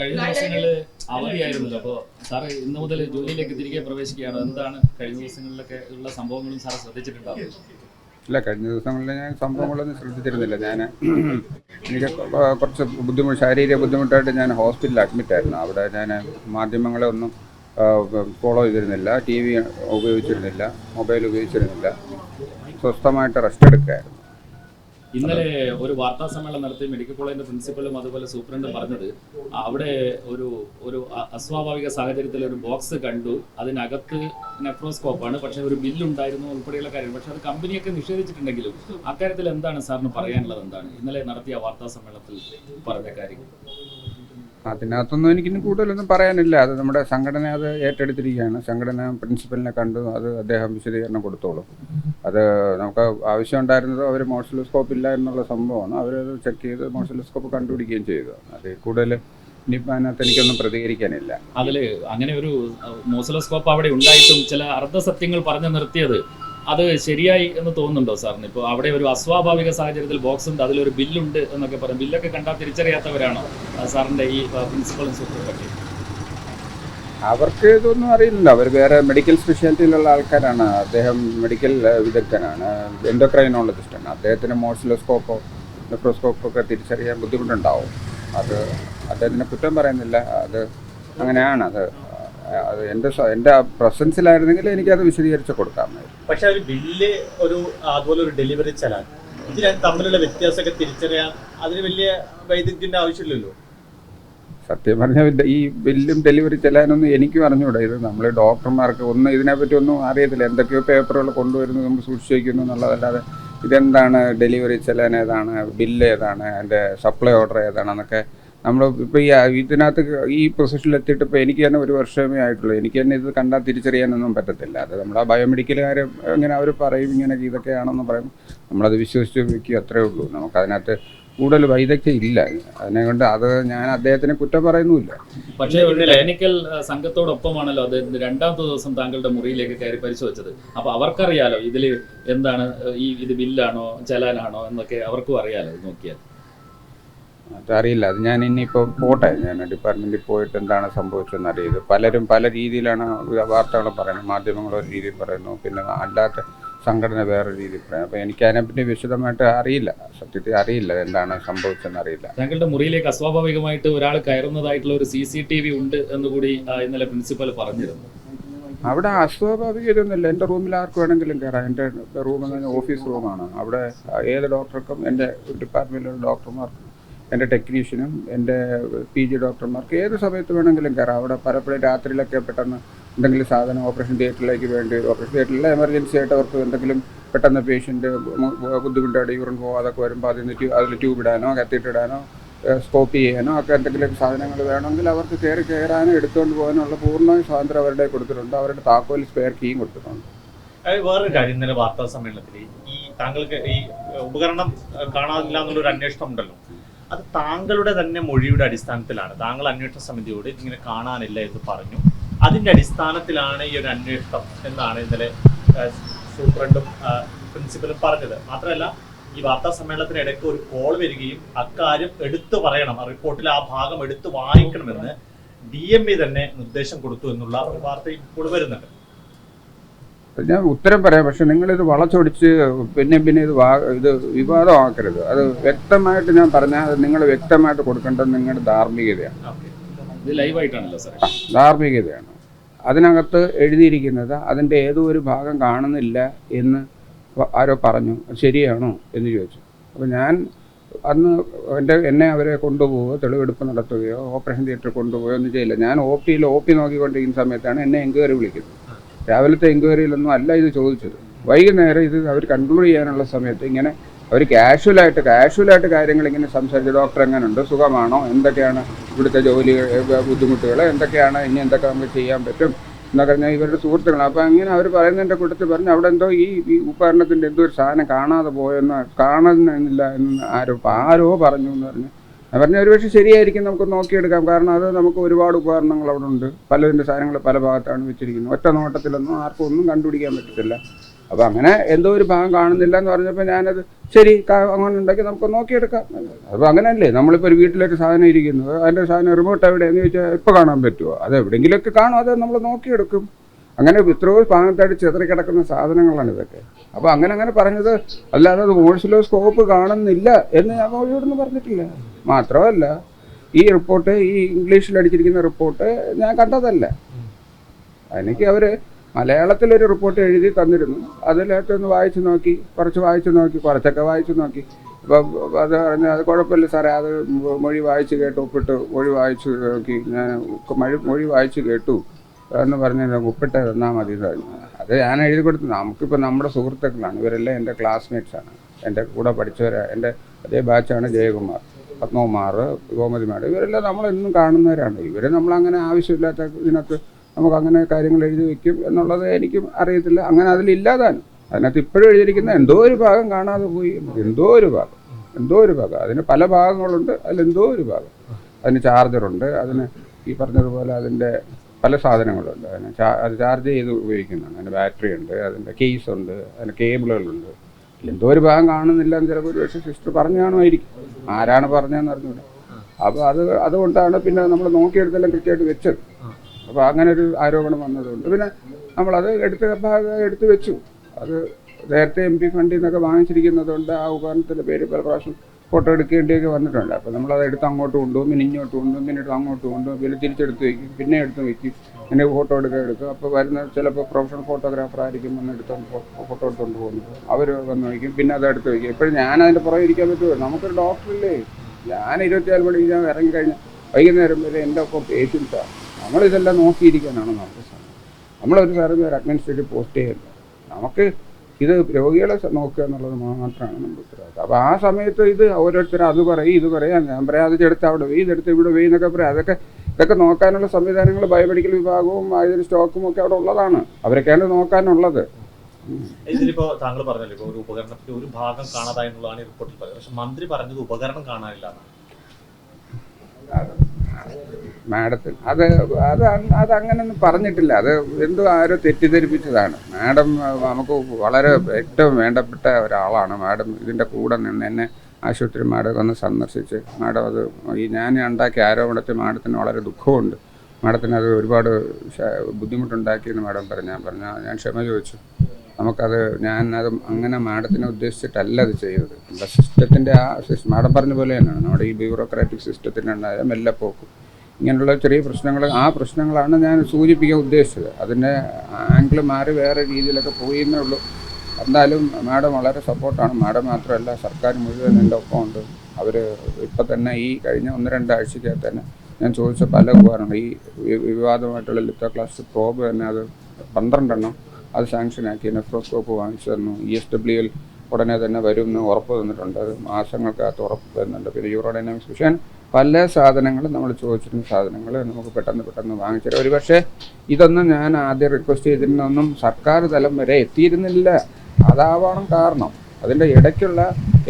കഴിഞ്ഞ ദിവസങ്ങളിൽ അവധിയായിരുന്നല്ലോ. അപ്പോൾ സാറ് ഇന്ന് മുതൽ ജോലിയിലേക്ക് തിരികെ പ്രവേശിക്കുകയാണ്. എന്താണ് കഴിഞ്ഞ ദിവസങ്ങളിലൊക്കെ ഉള്ള സംഭവങ്ങളും സാർ ശ്രദ്ധിച്ചിട്ടുണ്ടാവും? ഇല്ല കഴിഞ്ഞ ദിവസങ്ങളിൽ ഞാൻ സംഭവങ്ങളൊന്നും ശ്രദ്ധിച്ചിരുന്നില്ല. ഞാൻ എനിക്ക് കുറച്ച് ബുദ്ധിമുട്ട് ശാരീരിക ബുദ്ധിമുട്ടായിട്ട് ഞാൻ ഹോസ്പിറ്റലിൽ അഡ്മിറ്റ് ആയിരുന്നു. അവിടെ ഞാൻ മാധ്യമങ്ങളെ ഒന്നും ഫോളോ ചെയ്തിരുന്നില്ല. ടി വി ഉപയോഗിച്ചിരുന്നില്ല. മൊബൈൽ ഉപയോഗിച്ചിരുന്നില്ല. സ്വസ്ഥമായിട്ട് റെസ്റ്റ് എടുക്കുകയായിരുന്നു. ഇന്നലെ ഒരു വാർത്താ സമ്മേളനം നടത്തി മെഡിക്കൽ കോളേജിന്റെ പ്രിൻസിപ്പലും അതുപോലെ സൂപ്രണ്ടും പറഞ്ഞത് അവിടെ ഒരു ഒരു അസ്വാഭാവിക സാഹചര്യത്തിൽ ഒരു ബോക്സ് കണ്ടു. അതിനകത്ത് നെഫ്രോസ്കോപ്പാണ്. പക്ഷെ ഒരു ബില്ലുണ്ടായിരുന്നു ഉൾപ്പെടെയുള്ള കാര്യം പക്ഷെ അത് കമ്പനിയൊക്കെ നിഷേധിച്ചിട്ടുണ്ടെങ്കിലും അക്കാര്യത്തിൽ എന്താണ് സാറിന് പറയാനുള്ളത് എന്താണ്? ഇന്നലെ നടത്തിയ വാർത്താ സമ്മേളനത്തിൽ പറഞ്ഞ കാര്യം. അതിനകത്തൊന്നും എനിക്കിനി കൂടുതലൊന്നും പറയാനില്ല. അത് നമ്മുടെ സംഘടന അത് ഏറ്റെടുത്തിരിക്കുകയാണ്. സംഘടന പ്രിൻസിപ്പലിനെ കണ്ടു. അത് അദ്ദേഹം വിശദീകരണം കൊടുത്തോളും. അത് നമുക്ക് ആവശ്യം ആവശ്യമുണ്ടായിരുന്നത് അവർ മോഷലോസ്കോപ്പ് ഇല്ല എന്നുള്ള സംഭവമാണ്. അവരത് ചെക്ക് ചെയ്ത് മോഷലോസ്കോപ്പ് കണ്ടുപിടിക്കുകയും ചെയ്തു. അത് കൂടുതൽ ഇനിയിപ്പോൾ എനിക്കൊന്നും പ്രതികരിക്കാനില്ല. അതിൽ അങ്ങനെ ഒരു മോസലോസ്കോപ്പ് അവിടെ ഉണ്ടായിട്ടും ചില അർദ്ധസത്യങ്ങൾ പറഞ്ഞു നിർത്തിയത് അത് ശരിയായി എന്ന് തോന്നുന്നുണ്ടോ സാറിന്? ഇപ്പോൾ അവിടെ ഒരു അസ്വാഭാവിക സാഹചര്യത്തിൽ ബോക്സ് ഉണ്ട് അതിലൊരു ബില്ലുണ്ട് എന്നൊക്കെ പറയും ബില്ലൊക്കെ കണ്ടാൽ തിരിച്ചറിയാത്തവരാണോ സാറിന്റെ ഈ പ്രിൻസിപ്പളും സൂപ്രണ്ടൊക്കെ അവർക്ക് ഇതൊന്നും അറിയില്ല. അവർ വേറെ മെഡിക്കൽ സ്പെഷ്യാലിറ്റിയിലുള്ള ആൾക്കാരാണ്. അദ്ദേഹം മെഡിക്കൽ വിദഗ്ധനാണ്. എൻഡോക്രൈനോളജിസ്റ്റാണ് അദ്ദേഹത്തിന് മോഷലോസ്കോപ്പോ മൈക്രോസ്കോപ്പോ ഒക്കെ തിരിച്ചറിയാൻ ബുദ്ധിമുട്ടുണ്ടാവും. അത് അദ്ദേഹത്തിന് കുറ്റം പറയുന്നില്ല. അത് അങ്ങനെയാണ്. അത് അത് എന്റെ എന്റെ പ്രസൻസിലായിരുന്നെങ്കിൽ എനിക്കത് വിശദീകരിച്ച് കൊടുക്കാമായിരുന്നു. പക്ഷെ ഒരു ബില്ല് ഒരു അതുപോലെ ഒരു ഡെലിവറി ചലാൻ. ഇത് തമ്മിലുള്ള വ്യത്യാസമൊക്കെ തിരിച്ചറിയാൻ അതിന് വലിയ വൈദ്യുതിന്റെ ആവശ്യമില്ലല്ലോ. സത്യം പറഞ്ഞാൽ ഈ ബില്ലും ഡെലിവറി ചെല്ലാനൊന്നും എനിക്കും അറിഞ്ഞൂടാ. ഇത് നമ്മൾ ഡോക്ടർമാർക്ക് ഒന്നും ഇതിനെപ്പറ്റി ഒന്നും അറിയത്തില്ല. എന്തൊക്കെയോ പേപ്പറുകൾ കൊണ്ടുവരുന്നു നമുക്ക് സൂക്ഷിച്ചു വയ്ക്കുന്നു എന്നുള്ളതല്ലാതെ ഇതെന്താണ് ഡെലിവറി ചെല്ലാൻ ഏതാണ് ബില്ല് ഏതാണ് അതിന്റെ സപ്ലൈ ഓർഡർ ഏതാണ് ഏതാണെന്നൊക്കെ നമ്മൾ ഇപ്പോൾ ഈ ഇതിനകത്ത് ഈ പൊസിഷനിൽ എത്തിയിട്ട് ഇപ്പോൾ എനിക്ക് തന്നെ ഒരു വർഷമേ ആയിട്ടുള്ളൂ. എനിക്ക് തന്നെ ഇത് കണ്ടാൽ തിരിച്ചറിയാനൊന്നും പറ്റത്തില്ല. അത് നമ്മുടെ ബയോമെഡിക്കലുകാർ ഇങ്ങനെ അവർ പറയും ഇങ്ങനെ ഇതൊക്കെയാണെന്ന് പറയും. നമ്മളത് വിശ്വസിച്ച് വയ്ക്കുക അത്രേ ഉള്ളൂ. നമുക്കതിനകത്ത് കൂടുതൽ വൈദഗ്ധ്യം ഇല്ല. അതിനെ കൊണ്ട് അത് ഞാൻ അദ്ദേഹത്തിന് കുറ്റം പറയുന്നുമില്ല. പക്ഷേ ഒരു ടെക്നിക്കൽ ആ, സംഘത്തോടൊപ്പമാണല്ലോ അത് രണ്ടാമത്തെ ദിവസം താങ്കളുടെ മുറിയിലേക്ക് കയറി പരിശോധിച്ചത്. അപ്പോൾ അവർക്കറിയാലോ ഇതിൽ എന്താണ് ഈ ഇത് ബില്ലാണോ ചലാനാണോ എന്നൊക്കെ അവർക്കും അറിയാലോ നോക്കിയാൽ. അതറിയില്ല അത് ഞാൻ ഇനിയിപ്പോൾ പോട്ടെ. ഞാൻ ഡിപ്പാർട്ട്മെന്റിൽ പോയിട്ട് എന്താണ് സംഭവിച്ചതെന്ന് അറിയത് പലരും പല രീതിയിലാണ് വാർത്തകൾ പറയുന്നത്. മാധ്യമങ്ങൾ ഒരു രീതിയിൽ പറയുന്നു. പിന്നെ അല്ലാത്ത സംഘടന വേറെ രീതിയിൽ പറയുന്നു. അപ്പോൾ എനിക്ക് അതിനെപ്പറ്റി വിശദമായിട്ട് അറിയില്ല. സത്യത്തിൽ അറിയില്ല എന്താണ് സംഭവിച്ചതെന്ന് അറിയില്ല. താങ്കളുടെ മുറിയിലേക്ക് അസ്വാഭാവികമായിട്ട് ഒരാൾ കയറുന്നതായിട്ടുള്ള ഒരു സി സി ടി വി ഉണ്ട് എന്ന് കൂടി ഇന്നലെ പ്രിൻസിപ്പൽ പറഞ്ഞിരുന്നു. അവിടെ അസ്വാഭാവികതയൊന്നുമില്ല. എന്റെ റൂമിൽ ആർക്ക് വേണമെങ്കിലും കയറാം. എന്റെ റൂം എന്ന് പറഞ്ഞാൽ ഓഫീസ് റൂമാണ്. അവിടെ ഏത് ഡോക്ടർക്കും എന്റെ ഡിപ്പാർട്ട്മെന്റിലുള്ള ഡോക്ടർമാർക്കും എന്റെ ടെക്നീഷ്യനും എന്റെ പി ജി ഡോക്ടർമാർക്ക് ഏത് സമയത്ത് വേണമെങ്കിലും കയറാം. അവിടെ പലപ്പോഴും രാത്രിയിലൊക്കെ പെട്ടെന്ന് എന്തെങ്കിലും സാധനം ഓപ്പറേഷൻ തിയേറ്ററിലേക്ക് വേണ്ടി വരും ഓപ്പറേഷൻ തിയേറ്ററിൽ എമർജൻസി ആയിട്ട് അവർക്ക് എന്തെങ്കിലും പെട്ടെന്ന് പേഷ്യന്റ് ബുദ്ധിമുട്ടായിട്ട് യൂറിൻ പോകാതൊക്കെ വരുമ്പോൾ അതിൽ ട്യൂ അതിൽ ട്യൂബ് ഇടാനോ കത്തിയിട്ട് ഇടാനോ സ്കോപ്പ് ചെയ്യാനോ ഒക്കെ എന്തെങ്കിലും സാധനങ്ങൾ വേണമെങ്കിൽ അവർക്ക് കയറി കയറാനോ എടുത്തുകൊണ്ട് പോകാനുള്ള പൂർണ സ്വാതന്ത്ര്യം അവരുടെ കൊടുത്തിട്ടുണ്ട്. അവരുടെ താക്കോൽ സ്പെയർ കീയും കൊടുത്തിട്ടുണ്ട്. വേറൊരു കാര്യം ഇന്നലെ വാർത്താ സമ്മേളനത്തിൽ ഈ താങ്കൾക്ക് ഈ ഉപകരണം കാണാതില്ല എന്നുള്ളൊരു അന്വേഷണം ഉണ്ടല്ലോ. അത് താങ്കളുടെ തന്നെ മൊഴിയുടെ അടിസ്ഥാനത്തിലാണ്. താങ്കൾ അന്വേഷണ സമിതിയോട് ഇങ്ങനെ കാണാനില്ല എന്ന് പറഞ്ഞു. അതിന്റെ അടിസ്ഥാനത്തിലാണ് ഈ ഒരു അന്വേഷണം എന്നാണ് ഇന്നലെ സൂപ്രണ്ടും പ്രിൻസിപ്പലും പറഞ്ഞത്. മാത്രമല്ല ഈ വാർത്താ സമ്മേളനത്തിനിടയ്ക്ക് ഒരു കോൾ വരികയും അക്കാര്യം എടുത്തു പറയണം. ആ റിപ്പോർട്ടിൽ ആ ഭാഗം എടുത്തു വായിക്കണമെന്ന് ഡി എം എ തന്നെ നിർദ്ദേശം കൊടുത്തു എന്നുള്ള ഒരു വാർത്ത ഇപ്പോൾ വരുന്നുണ്ട്. ഞാൻ ഉത്തരം പറയാം. പക്ഷെ നിങ്ങളിത് വളച്ചൊടിച്ച് പിന്നെ പിന്നെ ഇത് വാ ഇത് വിവാദമാക്കരുത്. അത് വ്യക്തമായിട്ട് ഞാൻ പറഞ്ഞാൽ അത് നിങ്ങൾ വ്യക്തമായിട്ട് കൊടുക്കേണ്ടത് നിങ്ങളുടെ ധാർമ്മികതയാണ്. ധാർമ്മികതയാണ്. അതിനകത്ത് എഴുതിയിരിക്കുന്നത് അതിന്റെ ഏതോ ഒരു ഭാഗം കാണുന്നില്ല എന്ന് ആരോ പറഞ്ഞു. അത് ശരിയാണോ എന്ന് ചോദിച്ചു. അപ്പോൾ ഞാൻ അന്ന് എന്റെ എന്നെ അവരെ കൊണ്ടുപോവുകയോ തെളിവെടുപ്പ് നടത്തുകയോ ഓപ്പറേഷൻ തിയേറ്ററിൽ കൊണ്ടുപോയോ ഒന്നും ചെയ്യില്ല. ഞാൻ ഒ പിയിൽ ഒ പി നോക്കിക്കൊണ്ടിരിക്കുന്ന സമയത്താണ് എന്നെ എൻക്വയറി വിളിക്കുന്നത്. രാവിലത്തെ എൻക്വയറിയിലൊന്നും അല്ല ഇത് ചോദിച്ചത്. വൈകുന്നേരം ഇത് അവർ കൺക്ലൂഡ് ചെയ്യാനുള്ള സമയത്ത് ഇങ്ങനെ അവർ കാഷ്വലായിട്ട് കാഷ്വലായിട്ട് കാര്യങ്ങൾ ഇങ്ങനെ സംസാരിച്ചു ഡോക്ടർ എങ്ങനെയുണ്ട് സുഖമാണോ? എന്തൊക്കെയാണ് ഇവിടുത്തെ ജോലി ബുദ്ധിമുട്ടുകൾ? എന്തൊക്കെയാണ്? ഇനി എന്തൊക്കെ നമുക്ക് ചെയ്യാൻ പറ്റും? എന്നൊക്കെ പറഞ്ഞാൽ ഇവരുടെ സുഹൃത്തുക്കൾ അപ്പോൾ അങ്ങനെ അവർ പറയുന്നതിന്റെ കൂട്ടത്തിൽ പറഞ്ഞു അവിടെ എന്തോ ഈ ഈ ഉപകരണത്തിന്റെ എന്തോ ഒരു സാധനം കാണാതെ പോയെന്ന് കാണുന്നില്ല എന്ന് ആരോ ആരോ പറഞ്ഞു എന്ന് പറഞ്ഞു പറഞ്ഞ ഒരുപക്ഷെ ശരിയായിരിക്കും നമുക്ക് നോക്കിയെടുക്കാം. കാരണം അത് നമുക്ക് ഒരുപാട് ഉപകരണങ്ങൾ അവിടെ ഉണ്ട്. പലതിന്റെ സാധനങ്ങൾ പല ഭാഗത്താണ് വെച്ചിരിക്കുന്നത്. ഒറ്റ നോട്ടത്തിലൊന്നും ആർക്കും ഒന്നും കണ്ടുപിടിക്കാൻ പറ്റത്തില്ല. അപ്പോൾ അങ്ങനെ എന്തോ ഒരു ഭാഗം കാണുന്നില്ല എന്ന് പറഞ്ഞപ്പോൾ ഞാനത് ശരി അങ്ങനെ ഉണ്ടെങ്കിൽ നമുക്ക് നോക്കിയെടുക്കാം. അപ്പോൾ അങ്ങനെയല്ലേ? നമ്മളിപ്പോൾ ഒരു വീട്ടിലൊരു സാധനം ഇരിക്കുന്നത് അതിന്റെ സാധനം റിമോട്ട് എവിടെയെന്ന് ചോദിച്ചാൽ ഇപ്പോൾ കാണാൻ പറ്റുമോ? അത് എവിടെയെങ്കിലുമൊക്കെ കാണും. അത് നമ്മൾ നോക്കിയെടുക്കും. അങ്ങനെ എത്രയോ ഭാഗത്തായിട്ട് ചിതറി കിടക്കുന്ന സാധനങ്ങളാണ് ഇതൊക്കെ. അപ്പോൾ അങ്ങനെ അങ്ങനെ പറഞ്ഞത് അല്ലാതെ അത് മോഴ്സിലോ സ്കോപ്പ് കാണുന്നില്ല എന്ന് ഞാൻ കോഴിയോടൊന്നും പറഞ്ഞിട്ടില്ല. മാത്രമല്ല ഈ റിപ്പോർട്ട് ഈ ഇംഗ്ലീഷിൽ അടിച്ചിരിക്കുന്ന റിപ്പോർട്ട് ഞാൻ കണ്ടതല്ല. എനിക്ക് അവർ മലയാളത്തിലൊരു റിപ്പോർട്ട് എഴുതി തന്നിരുന്നു. അതിനകത്ത് ഒന്ന് വായിച്ചു നോക്കി കുറച്ച് വായിച്ചു നോക്കി കുറച്ചൊക്കെ വായിച്ചു നോക്കി. ഇപ്പം അത് പറഞ്ഞ അത് കുഴപ്പമില്ല സാറേ അത് മൊഴി വായിച്ച് കേട്ടു ഒപ്പിട്ട് മൊഴി വായിച്ചു നോക്കി ഞാൻ മൊഴി വായിച്ച് കേട്ടു. എന്ന് പറഞ്ഞ ഒപ്പിട്ട് തന്നാൽ മതി അത് ഞാൻ എഴുതി കൊടുത്തു. നമുക്കിപ്പോൾ നമ്മുടെ സുഹൃത്തുക്കളാണ്. ഇവരെല്ലാം എന്റെ ക്ലാസ്മേറ്റ്സാണ് എന്റെ കൂടെ പഠിച്ചവരാ എന്റെ അതേ ബാച്ചാണ് ജയകുമാർ പത്മകുമാർ ഗോമതി മാഡം. ഇവരെല്ലാം നമ്മളെന്നും കാണുന്നവരാണ്. ഇവരെ നമ്മളങ്ങനെ ആവശ്യമില്ലാത്ത ഇതിനകത്ത് നമുക്ക് അങ്ങനെ കാര്യങ്ങൾ എഴുതി വെക്കും എന്നുള്ളത് എനിക്കും അറിയത്തില്ല. അങ്ങനെ അതിലില്ലാതാണ് അതിനകത്ത് ഇപ്പോഴും എഴുതിയിരിക്കുന്ന എന്തോ ഒരു ഭാഗം കാണാതെ പോയി. എന്തോ ഒരു ഭാഗം. എന്തോ ഒരു ഭാഗം. അതിന് പല ഭാഗങ്ങളുണ്ട്. അതിലെന്തോ ഒരു ഭാഗം. അതിന് ചാർജറുണ്ട് അതിന് ഈ പറഞ്ഞതുപോലെ അതിന്റെ പല സാധനങ്ങളുണ്ട് അതിന് അത് ചാർജ് ചെയ്ത് ഉപയോഗിക്കുന്നതാണ്. അതിന് ബാറ്ററി ഉണ്ട് അതിന്റെ കേസ് ഉണ്ട് അതിന് കേബിളുകളുണ്ട് എന്തോ ഒരു ഭാഗം കാണുന്നില്ല എന്ന് ചിലപ്പോൾ ഒരു പക്ഷേ സിസ്റ്റർ പറഞ്ഞു കാണുമായിരിക്കും. ആരാണ് പറഞ്ഞതെന്ന് അറിഞ്ഞൂടെ? അപ്പോൾ അത് അതുകൊണ്ടാണ് പിന്നെ നമ്മൾ നോക്കിയെടുത്തെല്ലാം കൃത്യമായിട്ട് വെച്ചത്. അപ്പോൾ അങ്ങനെ ഒരു ആരോപണം വന്നതുകൊണ്ട്. പിന്നെ നമ്മളത് എടുത്ത ഭാഗം എടുത്തു വെച്ചു. അത് നേരത്തെ എം പി ഫണ്ടിൽ നിന്നൊക്കെ വാങ്ങിച്ചിരിക്കുന്നതുകൊണ്ട് ആ ഉപകരണത്തിന്റെ പേര് പല പ്രാവശ്യം ഫോട്ടോ എടുക്കേണ്ടിയൊക്കെ വന്നിട്ടുണ്ട്. അപ്പോൾ നമ്മൾ നമ്മളത് എടുത്ത് അങ്ങോട്ട് കൊണ്ടുപോകും പിന്നെ ഇങ്ങോട്ട് കൊണ്ടുപോകും പിന്നെ എടുത്ത് അങ്ങോട്ട് കൊണ്ടുപോകും പിന്നെ തിരിച്ചെടുത്ത് വയ്ക്കും പിന്നെ എടുത്ത് വയ്ക്കും. പിന്നെ ഫോട്ടോ എടുക്കാൻ എടുക്കും. അപ്പോൾ വരുന്ന ചിലപ്പോൾ പ്രൊഫഷണൽ ഫോട്ടോഗ്രാഫർ ആയിരിക്കും വന്ന് എടുത്തോണ്ട് ഫോട്ടോ എടുത്തുകൊണ്ട് പോകുന്നത്. അവർ വന്ന് വയ്ക്കും പിന്നെ അത് എടുത്ത് വയ്ക്കും. എപ്പോഴും ഞാൻ അതിന്റെ പുറകെ ഇരിക്കാൻ പറ്റുമോ? നമുക്കൊരു ഡോക്ടറില്ലേ ഞാൻ ഇരുപത്തിനാല് മണിക്ക് ഞാൻ ഇറങ്ങി കഴിഞ്ഞ് വൈകുന്നേരം വരെ എന്റെ ഒപ്പം പേഷ്യൻസാണ് നമ്മളിതെല്ലാം നോക്കിയിരിക്കാനാണ് നമുക്ക് സമയം നമ്മളൊരു സാറിന് ഒരു അഡ്മിനിസ്ട്രേറ്റീവ് പോസ്റ്റ് ചെയ്യുന്നത് നമുക്ക് ഇത് രോഗികളെ നോക്കുക എന്നുള്ളത് മാത്രമാണ് നമ്മുടെ ഉത്തരവാദിത്തം. അപ്പോൾ ആ സമയത്ത് ഇത് ഓരോരുത്തർ അത് പറയും ഇത് പറയാം ഞാൻ പറയാം അത് എടുത്ത് അവിടെ പോയി ഇതെടുത്ത് ഇവിടെ പോയി എന്നൊക്കെ പറയാം. അതൊക്കെ ഇതൊക്കെ നോക്കാനുള്ള സംവിധാനങ്ങൾ ബയോമെഡിക്കൽ വിഭാഗവും അതിന് സ്റ്റോക്കും ഒക്കെ അവിടെ ഉള്ളതാണ്. അവരൊക്കെയാണ് നോക്കാനുള്ളത്. ഇതിലിപ്പോ താങ്കൾ പറഞ്ഞല്ലോ ഇപ്പോൾ ഒരു ഉപകരണത്തിന്റെ ഒരു ഭാഗം കാണാതായി എന്നുള്ളതാണ് റിപ്പോർട്ടിൽ പറയുന്നത്. പക്ഷെ മന്ത്രി പറഞ്ഞത് ഉപകരണം കാണാനില്ല എന്നാണ്. മാഡത്തിന്. അത് അത് അത് അങ്ങനെയൊന്നും പറഞ്ഞിട്ടില്ല. അത് എന്തോ ആരോ തെറ്റിദ്ധരിപ്പിച്ചതാണ്. മാഡം നമുക്ക് വളരെ ഏറ്റവും വേണ്ടപ്പെട്ട ഒരാളാണ് മാഡം. ഇതിന്റെ കൂടെ നിന്ന് എന്നെ ആശുപത്രി മാഡം വന്ന് സന്ദർശിച്ച് മാഡം അത് ഈ ഞാൻ ഉണ്ടാക്കിയ ആരോപണത്തിൽ മാഡത്തിന് വളരെ ദുഃഖമുണ്ട്. മാഡത്തിന് അത് ഒരുപാട് ബുദ്ധിമുട്ടുണ്ടാക്കിയെന്ന് മാഡം പറഞ്ഞു. ഞാൻ പറഞ്ഞു ഞാൻ ക്ഷമ ചോദിച്ചു. നമുക്കത് ഞാൻ അത് അങ്ങനെ മാഡത്തിനെ ഉദ്ദേശിച്ചിട്ടല്ല അത് ചെയ്തത്. നമ്മുടെ സിസ്റ്റത്തിന്റെ ആ മാഡം പറഞ്ഞ പോലെ തന്നെയാണ്. നമ്മുടെ ഈ ബ്യൂറോക്രാറ്റിക് സിസ്റ്റത്തിന്റെ മെല്ലെ മെല്ലെപ്പോക്കും. ഇങ്ങനെയുള്ള ചെറിയ പ്രശ്നങ്ങൾ ആ പ്രശ്നങ്ങളാണ് ഞാൻ സൂചിപ്പിക്കാൻ ഉദ്ദേശിച്ചത്. അതിന്റെ ആംഗിൾ മാറി വേറെ രീതിയിലൊക്കെ പോയി എന്നേ ഉള്ളൂ എന്തായാലും മാഡം വളരെ സപ്പോർട്ടാണ്. മാഡം മാത്രമല്ല സർക്കാർ മുഴുവൻ എന്റെ ഒപ്പമുണ്ട്. അവർ ഇപ്പം തന്നെ ഈ കഴിഞ്ഞ ഒന്ന് രണ്ടാഴ്ചക്കകത്ത് തന്നെ ഞാൻ ചോദിച്ച പല ഉപകാരങ്ങൾ ഈ വിവാദമായിട്ടുള്ള ലിത്തോ ക്ലാസ് പ്രോബ് തന്നെ അത് പന്ത്രണ്ടെണ്ണം അത് സാങ്ഷനാക്കി നെഫ്രോസ്കോപ്പ് വാങ്ങിച്ചു തന്നു ഇ എസ് ഡബ്ല്യു എൽ ഉടനെ തന്നെ വരും എന്ന് ഉറപ്പ് തന്നിട്ടുണ്ട്. അത് മാസങ്ങൾക്കകത്ത് ഉറപ്പ് തരുന്നുണ്ട് പിന്നെ യൂറോഡൈനാമിക്സ് മിഷൻ പല സാധനങ്ങളും നമ്മൾ ചോദിച്ചിരുന്ന സാധനങ്ങൾ നമുക്ക് പെട്ടെന്ന് പെട്ടെന്ന് വാങ്ങിച്ചു ഒരു പക്ഷേ ഇതൊന്നും ഞാൻ ആദ്യം റിക്വസ്റ്റ് ചെയ്തിരുന്നൊന്നും സർക്കാർ തലം വരെ എത്തിയിരുന്നില്ല. അതാവണം കാരണം. അതിന്റെ ഇടയ്ക്കുള്ള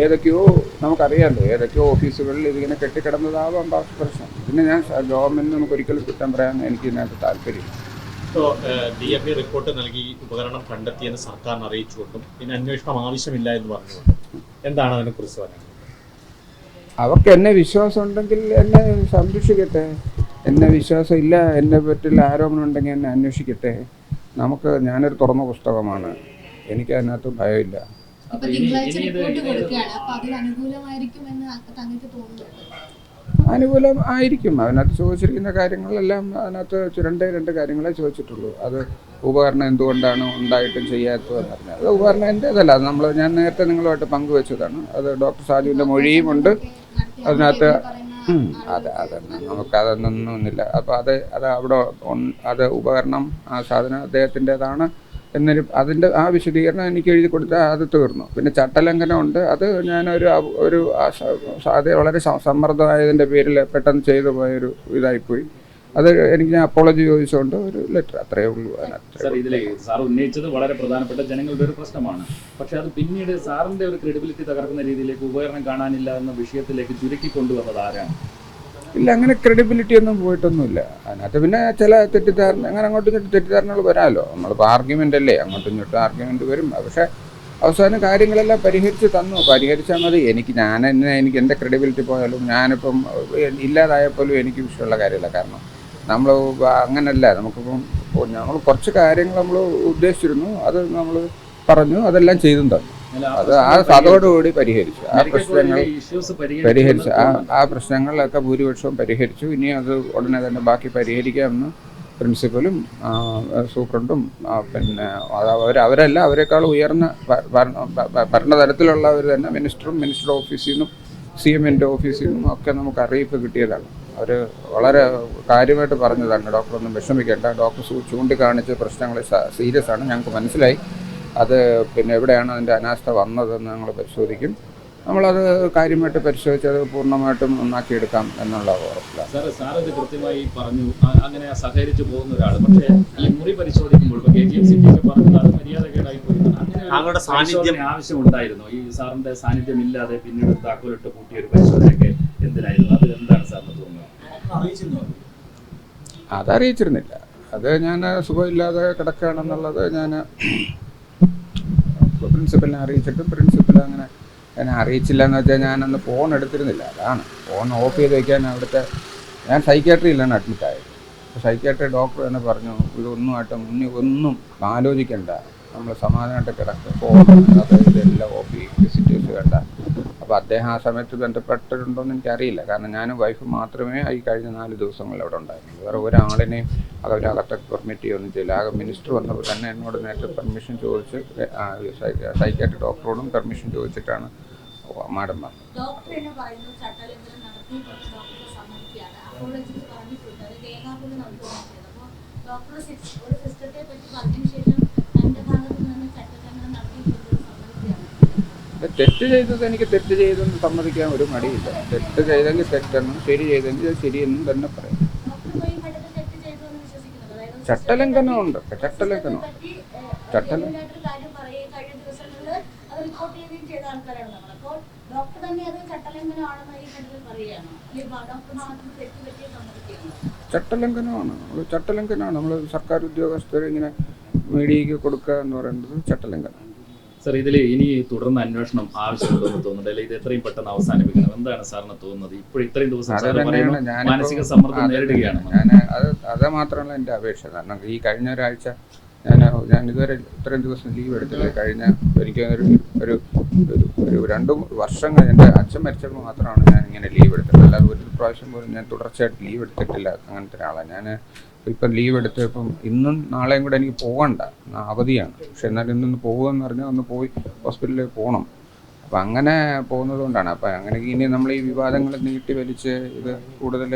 ഏതൊക്കെയോ നമുക്കറിയാമല്ലോ ഏതൊക്കെയോ ഓഫീസുകളിൽ ഇതിങ്ങനെ കെട്ടിക്കിടന്നതാവാം. പ്രശ്നം. പിന്നെ ഞാൻ ഗവൺമെന്റ് നമുക്ക് ഒരിക്കലും കുറ്റം പറയാൻ എനിക്ക് ഇതിനകത്ത് താല്പര്യം ഇപ്പോ ഡി എഫ് ഐ റിപ്പോർട്ട് നൽകി ഉപകരണം കണ്ടെത്തിയെന്ന് സർക്കാരിന് അറിയിച്ചുകൊണ്ടും പിന്നെ അന്വേഷണം ആവശ്യമില്ല എന്ന് പറഞ്ഞുകൊണ്ടും. എന്താണ് അതിനെ കുറിച്ച് പറയുന്നത് അവർക്ക് എന്നെ വിശ്വാസം ഉണ്ടെങ്കിൽ എന്നെ സംരക്ഷിക്കട്ടെ. എന്നെ വിശ്വാസം ഇല്ല എന്നെ പറ്റിയുള്ള ആരോപണം ഉണ്ടെങ്കിൽ എന്നെ അന്വേഷിക്കട്ടെ. നമുക്ക് ഞാനൊരു തുറന്ന പുസ്തകമാണ്. എനിക്ക് അതിനകത്ത് ഭയമില്ല. ഇപ്പൊ അപ്പൊ ഇനി തിങ്കളാഴ്ച ഇനി ഇത് റിപ്പോർട്ട് കൊടുക്കുകയാണ്. അപ്പൊ അതിൽ അനുകൂലമായിരിക്കുമെന്ന് താങ്കൾക്ക് തോന്നുന്നുണ്ട്. അനുകൂലം ആയിരിക്കും. അതിനകത്ത് ചോദിച്ചിരിക്കുന്ന കാര്യങ്ങളെല്ലാം അതിനകത്ത് രണ്ട് രണ്ട് കാര്യങ്ങളെ ചോദിച്ചിട്ടുള്ളൂ. അത് ഉപകരണം എന്തുകൊണ്ടാണ് ഉണ്ടായിട്ടും ചെയ്യാത്തതെന്ന് പറഞ്ഞാൽ അത് ഉപകരണം എന്റേതല്ല അത് നമ്മൾ ഞാൻ നേരത്തെ നിങ്ങളുമായിട്ട് പങ്കുവെച്ചതാണ്. അത് ഡോക്ടർ സാജുവിന്റെ മൊഴിയും ഉണ്ട്. അതിനകത്ത് അതെ അതെ അതെ നമുക്കതൊന്നൊന്നുമില്ല അപ്പോൾ അത് അത് അവിടെ അത് ഉപകരണം ആ സാധനം അദ്ദേഹത്തിന്റെതാണ് എന്നൊരു അതിന്റെ ആ വിശദീകരണം എനിക്ക് എഴുതി കൊടുത്താൽ അത് തീർന്നു. പിന്നെ ചട്ടലംഘനം ഉണ്ട്. അത് ഞാനൊരു ഒരു അത് വളരെ സമ്മർദ്ദമായതിന്റെ പേരിൽ പെട്ടെന്ന് ചെയ്തു പോയൊരു ഇതായിപ്പോയി. അത് എനിക്ക് ഞാൻ അപ്പോളജി ചോദിച്ചുകൊണ്ട് ഒരു ലെറ്റർ അത്രയേ ഉള്ളൂ സാർ ഇതിലെ സാർ ഉന്നയിച്ചത് വളരെ പ്രധാനപ്പെട്ട ജനങ്ങളുടെ ഒരു പ്രശ്നമാണ്. പക്ഷെ അത് പിന്നീട് സാറിന്റെ ഒരു ക്രെഡിബിലിറ്റി തകർക്കുന്ന രീതിയിലേക്ക് ഉപകരണം കാണാനില്ല എന്ന വിഷയത്തിലേക്ക് ചുരുക്കി കൊണ്ടുവന്നത് ആരാണ്? ഇല്ല അങ്ങനെ ക്രെഡിബിലിറ്റി ഒന്നും പോയിട്ടൊന്നുമില്ല. അതിനകത്ത് പിന്നെ ചില തെറ്റിദ്ധാരണ അങ്ങനെ അങ്ങോട്ടും ഇങ്ങോട്ടും തെറ്റിദ്ധാരണകൾ വരാമല്ലോ. നമ്മളിപ്പോൾ ആർഗ്യുമെന്റ് അല്ലേ? അങ്ങോട്ടും ഇങ്ങോട്ടും ആർഗ്യുമെന്റ് വരും. പക്ഷേ അവസാനം കാര്യങ്ങളെല്ലാം പരിഹരിച്ച് തന്നു. പരിഹരിച്ചാൽ മതി. എനിക്ക് ഞാൻ എന്നെ എനിക്ക് എന്റെ ക്രെഡിബിലിറ്റി പോയാലും ഞാനിപ്പം ഇല്ലാതായപ്പോലും എനിക്ക് വിഷയമുള്ള കാര്യമില്ല. കാരണം നമ്മൾ അങ്ങനല്ല. നമുക്കിപ്പം നമ്മൾ കുറച്ച് കാര്യങ്ങൾ നമ്മൾ ഉദ്ദേശിച്ചിരുന്നു. അത് നമ്മൾ പറഞ്ഞു. അതെല്ലാം ചെയ്തും തന്നു. അത് ആ സതോടുകൂടി പരിഹരിച്ചു. ആ പ്രശ്നങ്ങൾ പരിഹരിച്ചു ആ ആ പ്രശ്നങ്ങളിലൊക്കെ ഭൂരിപക്ഷവും പരിഹരിച്ചു. ഇനി അത് ഉടനെ തന്നെ ബാക്കി പരിഹരിക്കാമെന്ന് പ്രിൻസിപ്പലും സൂപ്രണ്ടും പിന്നെ അവർ അവരല്ല അവരെക്കാൾ ഉയർന്ന ഭരണതലത്തിലുള്ളവർ തന്നെ മിനിസ്റ്ററും മിനിസ്റ്റർ ഓഫീസിൽ നിന്നും സി എമ്മിന്റെ ഓഫീസിൽ നിന്നും ഒക്കെ നമുക്ക് അറിയിപ്പ് കിട്ടിയതാണ്. അവർ വളരെ കാര്യമായിട്ട് പറഞ്ഞതാണ്. ഡോക്ടർ ഒന്നും വിഷമിക്കേണ്ട. ഡോക്ടർ ചൂണ്ടിക്കാണിച്ച പ്രശ്നങ്ങൾ സീരിയസ് ആണ്. ഞങ്ങൾക്ക് മനസ്സിലായി. അത് പിന്നെ എവിടെയാണ് അതിന്റെ അനാസ്ഥ വന്നതെന്ന് ഞങ്ങൾ പരിശോധിക്കും. നമ്മളത് കാര്യമായിട്ട് പരിശോധിച്ച് അത് പൂർണമായിട്ടും നന്നാക്കിയെടുക്കാം എന്നുള്ള ഉറപ്പിലാണ്. സാറ് സാർ ഇത് കൃത്യമായി പറഞ്ഞു. അങ്ങനെ സഹകരിച്ചു പോകുന്ന ഒരാൾ പക്ഷേ ഈ മുറി പരിശോധിക്കുമ്പോൾ കെ ജി എം സിറ്റിയൊക്കെ പറഞ്ഞത് അത് മര്യാദകേടായി പോയി താങ്കളുടെ സാന്നിധ്യം ആവശ്യമുണ്ടായിരുന്നു. ഈ സാറിന്റെ സാന്നിധ്യം ഇല്ലാതെ പിന്നീട് താക്കോലിട്ട് കൂട്ടിയ ഒരു പരിശോധനയൊക്കെ എന്തിനായിരുന്നു? അത് എന്താണ് സാറിന് തോന്നുന്നത്? അതറിയിച്ചിരുന്നില്ല. അത് ഞാൻ സുഖമില്ലാതെ കിടക്കുകയാണെന്നുള്ളത് ഞാൻ പ്രിൻസിപ്പലിനെ അറിയിച്ചിട്ടും പ്രിൻസിപ്പൽ അങ്ങനെ എന്നെ അറിയിച്ചില്ല എന്ന് വെച്ചാൽ ഞാനന്ന് ഫോൺ എടുത്തിരുന്നില്ല. അതാണ്. ഫോൺ ഓഫ് ചെയ്ത് വയ്ക്കാൻ അവിടുത്തെ ഞാൻ സൈക്യാട്രിയിലാണ് അഡ്മിറ്റ് ആയത്. അപ്പോൾ സൈക്യാട്രി ഡോക്ടർ തന്നെ പറഞ്ഞു ഇതൊന്നുമായിട്ട് മുന്നിൽ ഒന്നും ആലോചിക്കണ്ട. നമ്മൾ സമാധാനമായിട്ട് കിടക്കുക ഫോൺ ഇതെല്ലാം ഓഫ് ചെയ്യും. വിസിറ്റേഴ്സ് വേണ്ട. അപ്പോൾ അദ്ദേഹം ആ സമയത്ത് ബന്ധപ്പെട്ടിട്ടുണ്ടോയെന്ന് എനിക്കറിയില്ല. കാരണം ഞാനും വൈഫ് മാത്രമേ ഈ കഴിഞ്ഞ നാല് ദിവസങ്ങളിൽ അവിടെ ഉണ്ടായിരുന്നുള്ളൂ. വേറെ ഒരാളിനെയും അവരകത്തെ പെർമിറ്റ് ചെയ്യൊന്നും ചെയ്യില്ല ആകെ മിനിസ്റ്റർ വന്നപ്പോൾ തന്നെ എന്നോട് നേരത്തെ പെർമിഷൻ ചോദിച്ച് സൈക്കാട്രി ഡോക്ടറോടും പെർമിഷൻ ചോദിച്ചിട്ടാണ് മാഡം വന്നത്. ഡോക്ടർ ഒരു സിസ്റ്റത്തെ പറ്റി പറഞ്ഞതിന് ശേഷം തന്റെ ഭാഗത്ത് നിന്ന് ഇത് തെറ്റ് ചെയ്തത് എനിക്ക് തെറ്റ് ചെയ്തെന്ന് സമ്മതിക്കാൻ ഒരു മടിയില്ല. തെറ്റ് ചെയ്തെങ്കിൽ തെറ്റെന്നും ശരി ചെയ്തെങ്കിൽ ശരിയെന്നും തന്നെ പറയാം. ചട്ടലംഘനമുണ്ട്. ചട്ടലംഘനം. ചട്ടലം- ചട്ടലംഘനമാണ്. ചട്ടലംഘനമാണ്. നമ്മൾ സർക്കാർ ഉദ്യോഗസ്ഥരെ ഇങ്ങനെ മീഡിയയ്ക്ക് കൊടുക്കുക എന്ന് പറയുന്നത് ചട്ടലംഘനം. സാർ ഇതിൽ ഇനി തുടർന്ന് അന്വേഷണം ആവശ്യമുണ്ടെന്ന് തോന്നുന്നുണ്ട്. അല്ലെങ്കിൽ ഇത് എത്രയും പെട്ടെന്ന് അവസാനിപ്പിക്കണം. എന്താണ് സാറിന് തോന്നുന്നത്? ഇപ്പോൾ ഇത്രയും ദിവസം മാനസിക സമ്മർദ്ദം നേരിടുകയാണ്. ഞാൻ അത് അത് മാത്രമല്ല എന്റെ അപേക്ഷ. കാരണം ഈ കഴിഞ്ഞ ഒരാഴ്ച ഞാൻ ഞാൻ ഇതുവരെ ഇത്രയും ദിവസം ലീവ് എടുത്തില്ല. കഴിഞ്ഞ എനിക്ക് ഒരു ഒരു ഒരു രണ്ട് വർഷങ്ങൾ എന്റെ അച്ഛൻ മരിച്ചപ്പോൾ മാത്രമാണ് ഞാൻ ഇങ്ങനെ ലീവ് എടുത്തത്. അല്ലാതെ ഒരു പ്രാവശ്യം പോലും ഞാൻ തുടർച്ചയായിട്ട് ലീവ് എടുത്തിട്ടില്ല. അങ്ങനത്തെ ഒരാളാണ് ഞാൻ ഇപ്പം ലീവ് എടുത്ത് ഇപ്പം ഇന്നും നാളെയും കൂടെ എനിക്ക് പോകണ്ട. അവധിയാണ്. പക്ഷെ എന്നാലും ഇന്നൊന്ന് പോകുമെന്ന് പറഞ്ഞാൽ ഒന്ന് പോയി ഹോസ്പിറ്റലിൽ പോകണം അപ്പം അങ്ങനെ പോകുന്നത് കൊണ്ടാണ്. അപ്പം അങ്ങനെ ഇനി നമ്മൾ ഈ വിവാദങ്ങൾ നീട്ടി വലിച്ച് ഇത് കൂടുതൽ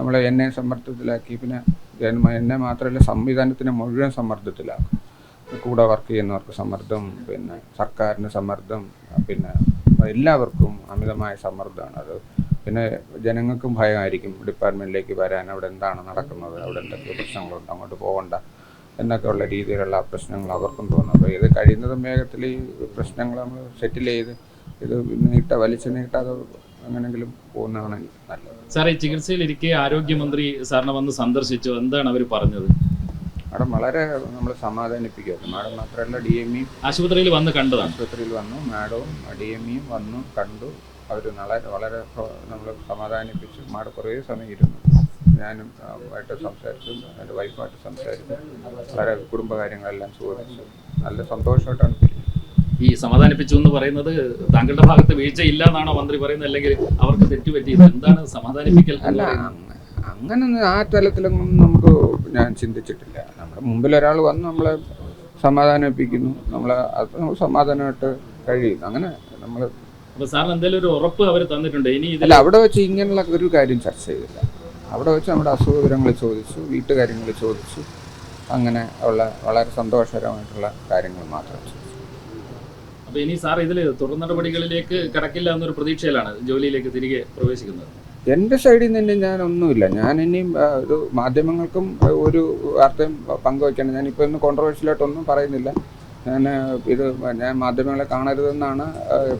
നമ്മൾ എന്നെ സമ്മർദ്ദത്തിലാക്കി. പിന്നെ എന്നെ- മാത്രമല്ല സംവിധാനത്തിനെ മുഴുവൻ സമ്മർദ്ദത്തിലാക്കും. കൂടെ വർക്ക് ചെയ്യുന്നവർക്ക് സമ്മർദ്ദം പിന്നെ സർക്കാരിന് സമ്മർദ്ദം പിന്നെ എല്ലാവർക്കും അമിതമായ സമ്മർദ്ദമാണ് അത്. പിന്നെ ജനങ്ങൾക്കും ഭയമായിരിക്കും ഡിപ്പാർട്ട്മെന്റിലേക്ക് വരാൻ അവിടെ എന്താണ് നടക്കുന്നത് അവിടെ എന്തൊക്കെ പ്രശ്നങ്ങളുണ്ട് അങ്ങോട്ട് പോകണ്ട എന്നൊക്കെയുള്ള രീതിയിലുള്ള പ്രശ്നങ്ങൾ അവർക്കും തോന്നും. അപ്പോൾ ഇത് കഴിയുന്നതും വേഗത്തിൽ ഈ പ്രശ്നങ്ങൾ നമ്മൾ സെറ്റിൽ ചെയ്ത് ഇത് നീട്ട വലിച്ചു നീട്ടാതെ എങ്ങനെങ്കിലും പോകുന്നതാണ് നല്ലത്. സാർ ഈ ചികിത്സയിലിരിക്കെ ആരോഗ്യമന്ത്രി സാറിനെ വന്ന് സന്ദർശിച്ചു. എന്താണ് അവർ പറഞ്ഞത്? മാഡം വളരെ നമ്മൾ സമാധാനിപ്പിക്കുമായിരുന്നു മാഡം മാത്രമല്ല ഡി എം ഇയും ആശുപത്രിയിൽ വന്ന് കണ്ടതാണ്. ആശുപത്രിയിൽ വന്നു മാഡവും ഡി എം ഇയും വന്നു കണ്ടു. അവർ നാളെ വളരെ നമ്മൾ സമാധാനിപ്പിച്ചു. മാഡം കുറേ സമയം ഇരുന്നു. ഞാനും ആയിട്ട് സംസാരിച്ചു. എന്റെ വൈഫുമായിട്ട് സംസാരിച്ചു. വളരെ കുടുംബകാര്യങ്ങളെല്ലാം ചോദിച്ചു. നല്ല സന്തോഷമായിട്ടാണ്. ഈ സമാധാനിപ്പിച്ചു എന്ന് പറയുന്നത് താങ്കളുടെ ഭാഗത്ത് വീഴ്ചയില്ല എന്നാണോ മന്ത്രി പറയുന്നത്? അല്ലെങ്കിൽ അവർക്ക് തെറ്റുപറ്റിയത് എന്താണ് സമാധാനിപ്പിക്കൽ അല്ല അങ്ങനെ ആ തലത്തിലൊന്നും നമുക്ക് ഞാൻ ചിന്തിച്ചിട്ടില്ല. നമ്മുടെ മുമ്പിൽ ഒരാൾ വന്ന് നമ്മളെ സമാധാനിപ്പിക്കുന്നു. നമ്മളെ അത് നമ്മൾ സമാധാനമായിട്ട് കഴിയുന്നു. അങ്ങനെ നമ്മൾ ഒരു ഉറപ്പ് അവർ തന്നിട്ടുണ്ട്. ഇനി അല്ല അവിടെ വെച്ച് ഇങ്ങനെയുള്ള ഒരു കാര്യം ചർച്ച ചെയ്തില്ല. അവിടെ വെച്ച് നമ്മുടെ അസുഖ വിവരങ്ങൾ ചോദിച്ചു വീട്ടുകാര്യങ്ങൾ ചോദിച്ചു. അങ്ങനെ ഉള്ള വളരെ സന്തോഷകരമായിട്ടുള്ള കാര്യങ്ങൾ മാത്രം അപ്പൊ ഇനി സാർ ഇതിൽ തുടർ നടപടികളിലേക്ക് കടക്കില്ല എന്നൊരു പ്രതീക്ഷയിലാണ് ജോലിയിലേക്ക് തിരികെ പ്രവേശിക്കുന്നത്. എന്റെ സൈഡിൽ നിന്ന് ഞാൻ ഒന്നുമില്ല ഞാൻ ഇനിയും ഒരു മാധ്യമങ്ങൾക്കും ഒരു വാർത്തയും പങ്കുവയ്ക്കണം ഞാനിപ്പോൾ ഇന്ന് കോൺട്രവേഴ്ഷ്യലായിട്ടൊന്നും പറയുന്നില്ല. ഞാൻ ഇത് ഞാൻ മാധ്യമങ്ങളെ കാണരുതെന്നാണ്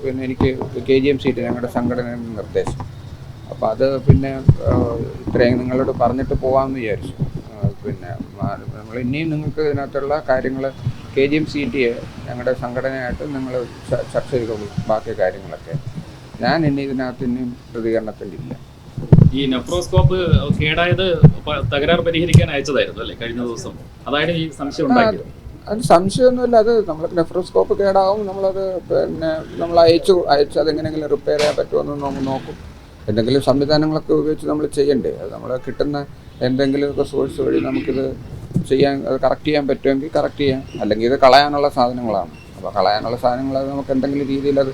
പിന്നെ എനിക്ക് കെ ജി എം സീറ്റ് ഞങ്ങളുടെ സംഘടനയുടെ നിർദ്ദേശം. അപ്പോൾ അത് പിന്നെ ഇത്രയും നിങ്ങളോട് പറഞ്ഞിട്ട് പോവാന്ന് വിചാരിച്ചു. പിന്നെ നമ്മൾ ഇനിയും നിങ്ങൾക്ക് ഇതിനകത്തുള്ള കാര്യങ്ങൾ K G M C T A ഞങ്ങളുടെ സംഘടനയായിട്ട് നിങ്ങൾ ചർച്ച ചെയ്തോളൂ ബാക്കി കാര്യങ്ങളൊക്കെ. ഞാൻ ഇനി ഇതിനകത്ത് ഇനിയും പ്രതികരണത്തിലില്ല. ഈ നെഫ്രോസ്കോപ്പ് കേടായത് തകരാർ പരിഹരിക്കാൻ അയച്ചതായിരുന്നു അല്ലേ കഴിഞ്ഞ ദിവസം? അതായത് ഈ സംശയം ഉണ്ടാക്കിയത്. അത് സംശയമൊന്നുമില്ല. അത് നമ്മൾ നെഫ്രോസ്കോപ്പ് കേടാവും നമ്മളത് പിന്നെ നമ്മൾ അയച്ചു അയച്ച് അതെങ്ങനെയെങ്കിലും റിപ്പയർ ചെയ്യാൻ പറ്റുമെന്ന് നമ്മൾ നോക്കും. എന്തെങ്കിലും സംവിധാനങ്ങളൊക്കെ ഉപയോഗിച്ച് നമ്മൾ ചെയ്യണ്ടേ? അത് നമ്മൾ കിട്ടുന്ന എന്തെങ്കിലുമൊക്കെ സോഴ്സ് വഴി നമുക്കിത് ചെയ്യാൻ കറക്റ്റ് ചെയ്യാൻ പറ്റുമെങ്കിൽ കറക്റ്റ് ചെയ്യാം. അല്ലെങ്കിൽ ഇത് കളയാനുള്ള സാധനങ്ങളാണ്. അപ്പോൾ കളയാനുള്ള സാധനങ്ങൾ അത് നമുക്ക് എന്തെങ്കിലും രീതിയിൽ അത്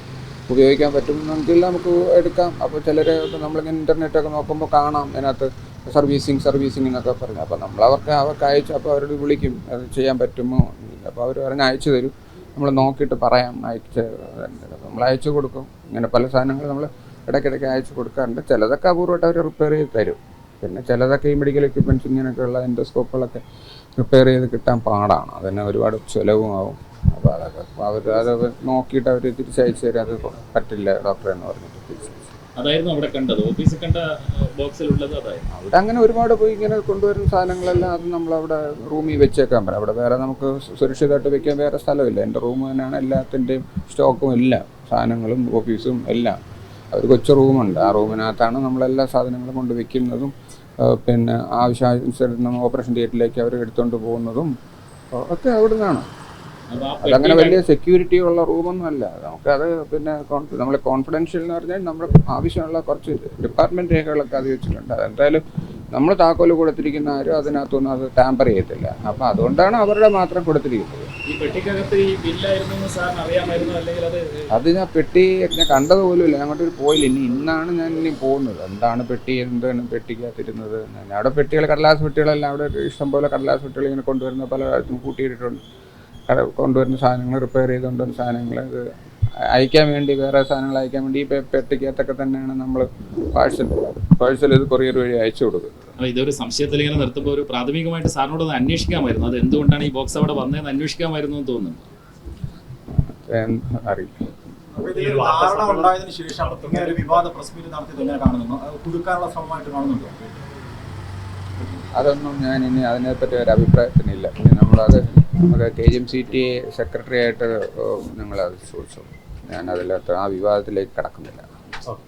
ഉപയോഗിക്കാൻ പറ്റുമെങ്കിൽ നമുക്ക് എടുക്കാം. അപ്പോൾ ചിലർ നമ്മളിങ്ങനെ ഇന്റർനെറ്റൊക്കെ നോക്കുമ്പോൾ കാണാം. അതിനകത്ത് സർവീസിങ് സർവീസിങ് എന്നൊക്കെ പറഞ്ഞു. അപ്പോൾ നമ്മൾ അവർക്ക് അവർക്ക് അയച്ചു അപ്പോൾ അവരോട് വിളിക്കും. അത് ചെയ്യാൻ പറ്റുമോ? അപ്പോൾ അവർ പറഞ്ഞ് അയച്ചു തരും. നമ്മൾ നോക്കിയിട്ട് പറയാം. അയച്ച് നമ്മൾ അയച്ചു കൊടുക്കും. ഇങ്ങനെ പല സാധനങ്ങൾ നമ്മൾ ഇടയ്ക്കിടയ്ക്ക് അയച്ചു കൊടുക്കാറുണ്ട്. ചിലതൊക്കെ അപൂർവമായിട്ട് അവർ റിപ്പയർ ചെയ്ത് തരും. പിന്നെ ചിലതൊക്കെ ഈ മെഡിക്കൽ എക്യുപ്മെന്റ്സ് ഇങ്ങനെയൊക്കെയുള്ള എൻഡോസ്കോപ്പുകളൊക്കെ റിപ്പയർ ചെയ്ത് കിട്ടാൻ പാടാണ്. അതിന് ഒരുപാട് ചിലവും ആവും. അപ്പോൾ അതൊക്കെ അവർ അത് നോക്കിയിട്ട് അവർ തിരിച്ചയച്ചു തരാൻ അത് പറ്റില്ല ഡോക്ടറെ എന്ന് പറഞ്ഞിട്ട് തിരിച്ചയച്ചു അതായിരുന്നു അവിടെ കണ്ടത്. ഓഫീസിൽ കണ്ട ബോക്സിലുള്ളത് അതായിരുന്നു. അവിടെ അങ്ങനെ ഒരുപാട് പോയി ഇങ്ങനെ കൊണ്ടുവരുന്ന സാധനങ്ങളെല്ലാം അത് നമ്മളവിടെ റൂമിൽ വെച്ചേക്കാൻ പറ്റും അവിടെ വേറെ നമുക്ക് സുരക്ഷിതമായിട്ട് വെക്കാൻ വേറെ സ്ഥലമില്ല. എന്റെ റൂം തന്നെയാണ് എല്ലാത്തിന്റെയും സ്റ്റോക്കും എല്ലാം. സാധനങ്ങളും ഓഫീസും എല്ലാം. ഒരു കൊച്ചു റൂമുണ്ട്. ആ റൂമിനകത്താണ് നമ്മളെല്ലാ സാധനങ്ങളും കൊണ്ട് വെക്കുന്നതും പിന്നെ ആവശ്യാനുസരണം ഓപ്പറേഷൻ തിയേറ്ററിലേക്ക് അവർ എടുത്തുകൊണ്ട് പോകുന്നതും ഒക്കെ അവിടെ നിന്നാണ് അതങ്ങനെ വലിയ സെക്യൂരിറ്റി ഉള്ള റൂമൊന്നും അല്ല നമുക്കത് പിന്നെ നമ്മൾ കോൺഫിഡൻഷ്യൽ എന്ന് പറഞ്ഞാൽ നമ്മുടെ ആവശ്യമുള്ള കുറച്ച് ഡിപ്പാർട്ട്മെന്റ് രേഖകളൊക്കെ അത് വെച്ചിട്ടുണ്ട്. അതെന്തായാലും നമ്മൾ താക്കോൽ കൊടുത്തിരിക്കുന്ന ആരും അതിനകത്തൊന്നും അത് ടാമ്പർ ചെയ്യത്തില്ല. അപ്പം അതുകൊണ്ടാണ് അവരുടെ മാത്രം കൊടുത്തിരിക്കുന്നത്. അത് ഞാൻ പെട്ടി ഞാൻ കണ്ടത് പോലും ഇല്ല. അങ്ങോട്ട് പോയില്ല. ഇനി ഇന്നാണ് ഞാൻ ഇനി പോകുന്നത്. എന്താണ് പെട്ടി? എന്താണ് പെട്ടിക്കകത്തിരുന്നത്? അവിടെ പെട്ടികൾ കടലാസ് പെട്ടികളെല്ലാം അവിടെ ഇഷ്ടംപോലെ കടലാസ് പെട്ടികൾ ഇങ്ങനെ കൊണ്ടുവരുന്ന പല കൂട്ടിയിട്ടുണ്ട് കട- കൊണ്ടുവരുന്ന സാധനങ്ങൾ റിപ്പയർ ചെയ്ത് കൊണ്ടുവരുന്ന സാധനങ്ങൾ അയക്കാൻ വേണ്ടി വേറെ സാധനങ്ങൾ അയക്കാൻ വേണ്ടി ഈ പെട്ടിക്കകത്തൊക്കെ തന്നെയാണ് നമ്മൾ പാഴ്സൽ. പാഴ്സൽ ഇത് കൊറിയർ വഴി അയച്ചു കൊടുക്കുന്നത്. അപ്പൊ ഇതൊരു സംശയത്തിൽ ഇങ്ങനെ നിർത്തുമ്പോൾ ഒരു പ്രാഥമികമായിട്ട് സാറിനോട് ഒന്ന് അന്വേഷിക്കാമായിരുന്നു. അത് എന്തുകൊണ്ടാണ് ഈ ബോക്സ് അവിടെ വന്നതെന്ന് അന്വേഷിക്കാമായിരുന്നു എന്ന് തോന്നുന്നു. അറിയില്ല. അപ്പൊ ഇതിൽ ഒരു ധാരണ ഉണ്ടായതിനു ശേഷം ഇങ്ങനെ ഒരു വിവാദ പ്രസ് മീറ്റ് നടത്തിയത് എങ്ങനെ കാണുന്നു. അത് കുടുക്കാനുള്ള ശ്രമമായിട്ട് കാണുന്നുണ്ടോ? അതൊന്നും ഞാൻ ഇനി അതിനെപ്പറ്റി ഒരു അഭിപ്രായത്തിനില്ല. ഇനി നമ്മളത് നമുക്ക് K G M C T secretary ആയിട്ട് ഞങ്ങളത് ചോദിച്ചു ഞാൻ അതിലകത്ത് ആ വിവാദത്തിലേക്ക് കടക്കുന്നില്ല. ഓക്കെ